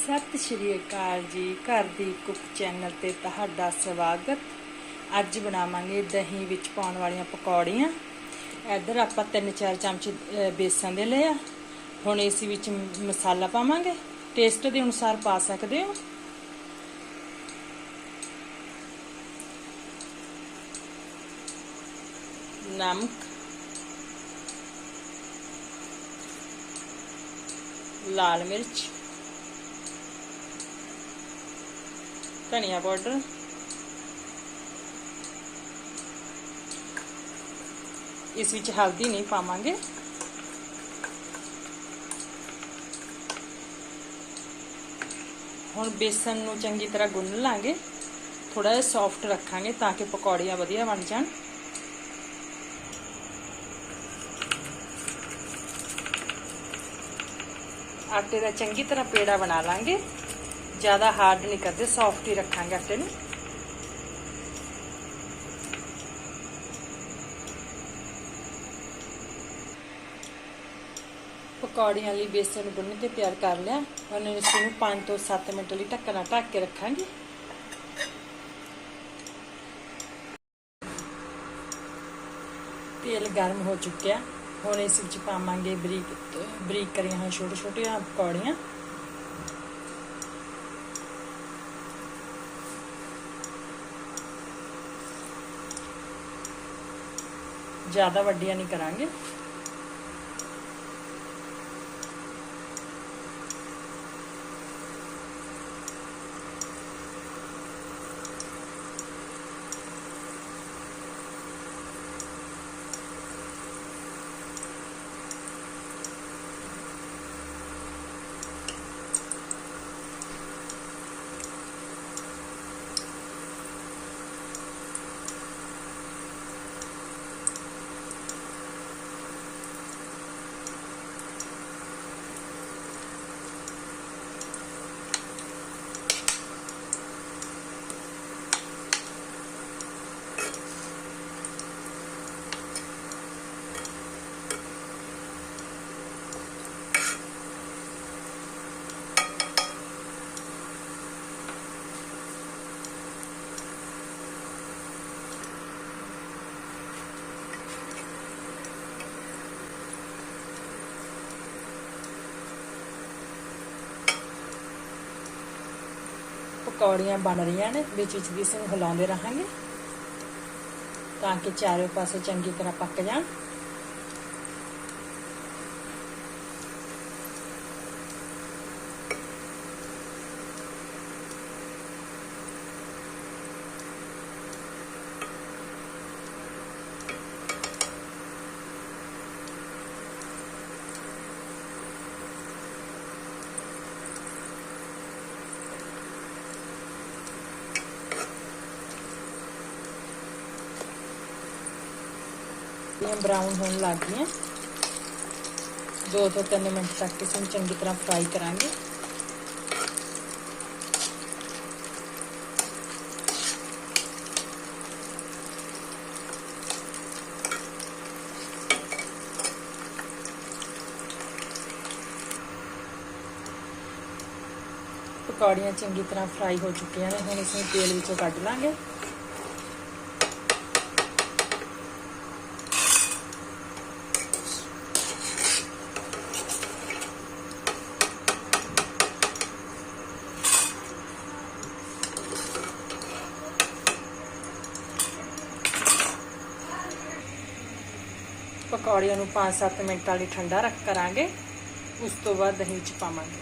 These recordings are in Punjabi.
ਸਤਿ ਸ਼੍ਰੀ ਅਕਾਲ ਜੀ। ਘਰ ਦੀ ਕੁੱਕ ਚੈਨਲ ਤੇ ਤੁਹਾਡਾ ਸਵਾਗਤ। ਅੱਜ ਬਣਾਵਾਂਗੇ ਦਹੀਂ ਵਿੱਚ ਪਾਉਣ ਵਾਲੀਆਂ ਪਕੌੜੀਆਂ। ਇੱਧਰ ਆਪਾਂ 3-4 ਚਮਚ ਅ, ਬੇਸਨ ਦੇ ਲਏ ਆ। ਹੁਣ ਇਸ ਵਿੱਚ ਮਸਾਲਾ ਪਾਵਾਂਗੇ। ਟੇਸਟ ਦੇ ਅਨੁਸਾਰ ਪਾ ਸਕਦੇ ਹੋ। ਨਮਕ ਲਾਲ ਮਿਰਚ ਧਨੀਆ ਪਾਊਡਰ ਇਸ ਵਿੱਚ ਹਲਦੀ ਨਹੀਂ ਪਾਵਾਂਗੇ ਹੁਣ ਬੇਸਨ ਨੂੰ ਚੰਗੀ ਤਰ੍ਹਾਂ ਗੁੰਨ ਲਾਂਗੇ ਥੋੜਾ ਜਿਹਾ ਸੌਫਟ ਰੱਖਾਂਗੇ ਤਾਂ ਕਿ ਪਕੌੜੀਆਂ ਵਧੀਆ ਬਣ ਜਾਣ ਆਟੇ ਦਾ ਚੰਗੀ ਤਰ੍ਹਾਂ ਪੇੜਾ ਬਣਾ ਲਾਂਗੇ ਜ਼ਿਆਦਾ ਹਾਰਡ ਨਹੀਂ ਕਰਦੇ ਸੌਫਟ ਹੀ ਰੱਖਾਂਗੇ ਆਟੇ ਨੂੰ। ਪਕੌੜੀਆਂ ਲਈ ਬੇਸਨ ਨੂੰ ਗੁੰਨ ਕੇ ਤਿਆਰ ਕਰ ਲਿਆ। ਹੁਣ ਇਸ ਨੂੰ 5 ਤੋਂ 7 ਮਿੰਟ ਲਈ ਢੱਕਣਾ ਢੱਕ ਕੇ ਰੱਖਾਂਗੇ। ਤੇਲ ਗਰਮ ਹੋ ਚੁੱਕਿਆ। ਹੁਣ ਇਸ ਵਿੱਚ ਪਾਵਾਂਗੇ ਬਰੀਕ ਬਰੀਕ ਕਰੀਆਂ ਹੋਈਆਂ ਛੋਟੇ ਛੋਟੀਆਂ ਪਕੌੜੀਆਂ। ਜ਼ਿਆਦਾ ਵੱਡੀਆਂ ਨਹੀਂ ਕਰਾਂਗੇ। ਪਕੌੜੀਆਂ ਬਣ ਰਹੀਆਂ ਨੇ, ਵਿੱਚ ਵਿੱਚ ਦੀ ਇਸ ਨੂੰ ਹਿਲਾਉਂਦੇ ਰਹਾਂਗੇ ਤਾਂ ਕਿ ਚਾਰੇ ਪਾਸੇ ਚੰਗੀ ਤਰ੍ਹਾਂ ਪੱਕ ਜਾਣ। ਇਹ ਬਰਾਊਨ ਹੋਣ ਲੱਗ ਗਈਆਂ 2 ਤੋਂ 3 ਮਿੰਟ ਤੱਕ ਇਸ ਨੂੰ ਚੰਗੀ ਤਰ੍ਹਾਂ ਫਰਾਈ ਕਰਾਂਗੇ ਪਕੌੜੀਆਂ ਚੰਗੀ ਤਰ੍ਹਾਂ ਫਰਾਈ ਹੋ ਚੁੱਕੀਆਂ ਨੇ ਹੁਣ ਇਸ ਨੂੰ ਤੇਲ ਵਿੱਚੋਂ ਕੱਢ ਲਾਂਗੇ ਪਕੌੜਿਆਂ ਨੂੰ 5-7 ਮਿੰਟਾਂ ਲਈ ਠੰਡਾ ਰੱਖ ਕਰਾਂਗੇ। ਉਸ ਤੋਂ ਬਾਅਦ ਦਹੀਂ ਵਿੱਚ ਪਾਵਾਂਗੇ।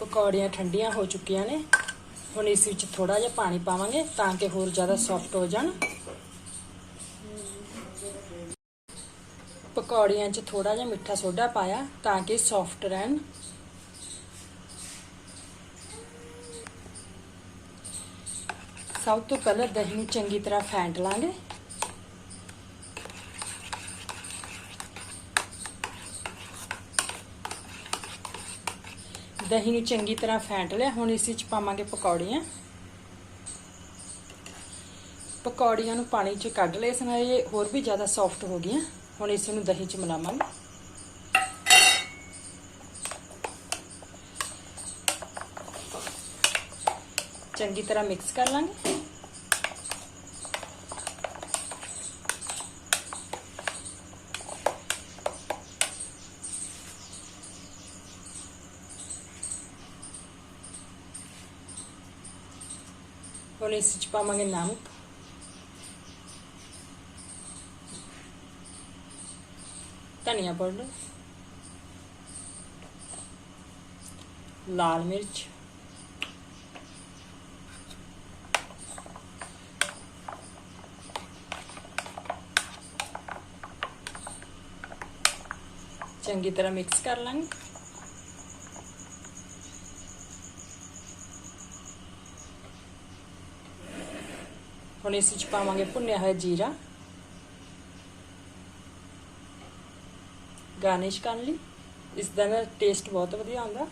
ਪਕੌੜੀਆਂ ਠੰਡੀਆਂ ਹੋ ਚੁੱਕੀਆਂ ਨੇ। ਹੁਣ ਇਸ ਵਿੱਚ ਥੋੜਾ ਜਿਹਾ ਪਾਣੀ ਪਾਵਾਂਗੇ ਤਾਂ ਕਿ ਹੋਰ ਜ਼ਿਆਦਾ ਸੌਫਟ ਹੋ ਜਾਣ। ਪਕੌੜੀਆਂ 'ਚ ਥੋੜਾ ਜਿਹਾ ਮਿੱਠਾ ਸੋਡਾ ਪਾਇਆ ਤਾਂ ਕਿ ਸੌਫਟ ਰਹਿਣ। ਸਭ ਤੋਂ ਪਹਿਲਾਂ ਦਹੀਂ ਨੂੰ ਚੰਗੀ ਤਰ੍ਹਾਂ ਫੈਂਟ ਲਾਂਗੇ। ਦਹੀਂ ਨੂੰ ਚੰਗੀ ਤਰ੍ਹਾਂ ਫੈਂਟ ਲਿਆ। ਹੁਣ ਇਸ ਵਿੱਚ ਪਾਵਾਂਗੇ ਪਕੌੜੀਆਂ। ਪਕੌੜੀਆਂ ਨੂੰ ਪਾਣੀ 'ਚ ਕੱਢ ਲਿਆ ਇਸ ਨਾਲ ਇਹ ਹੋਰ ਵੀ ਜ਼ਿਆਦਾ ਸੌਫਟ ਹੋ ਗਈਆਂ। ਹੁਣ ਇਸ ਨੂੰ ਦਹੀਂ 'ਚ ਮਿਲਾਵਾਂਗੇ। ਚੰਗੀ ਤਰ੍ਹਾਂ ਮਿਕਸ ਕਰ ਲਾਂਗੇ ਹੁਣ ਇਸ ਵਿੱਚ ਪਾਵਾਂਗੇ ਨਮਕ ਧਨੀਆ ਪਾਊਡਰ ਲਾਲ ਮਿਰਚ ਚੰਗੀ ਤਰ੍ਹਾਂ ਮਿਕਸ ਕਰ ਲਾਂਗੇ। ਹੁਣ ਇਸ ਵਿੱਚ ਪਾਵਾਂਗੇ ਭੁੰਨਿਆ ਹੋਇਆ ਜੀਰਾ। ਗਾਰਨਿਸ਼ ਕਰਨ ਲਈ। ਇਸ ਦਾ ਟੇਸਟ ਬਹੁਤ ਵਧੀਆ ਆਉਂਦਾ।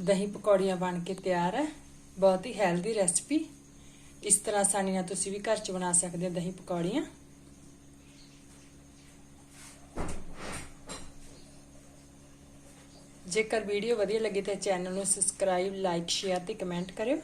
ਦਹੀਂ ਪਕੌੜੀਆਂ ਬਣ ਕੇ ਤਿਆਰ ਹੈ। ਬਹੁਤ ਹੀ ਹੈਲਦੀ ਰੈਸਪੀ ਇਸ ਤਰ੍ਹਾਂ ਆਸਾਨੀ ਨਾਲ ਤੁਸੀਂ ਵੀ ਘਰ 'ਚ ਬਣਾ ਸਕਦੇ ਹੋ ਦਹੀਂ ਪਕੌੜੀਆਂ। ਜੇਕਰ ਵੀਡੀਓ ਵਧੀਆ ਲੱਗੀ ਤਾਂ ਚੈਨਲ ਨੂੰ ਸਬਸਕ੍ਰਾਈਬ ਲਾਈਕ ਸ਼ੇਅਰ ਤੇ ਕਮੈਂਟ ਕਰਿਓ।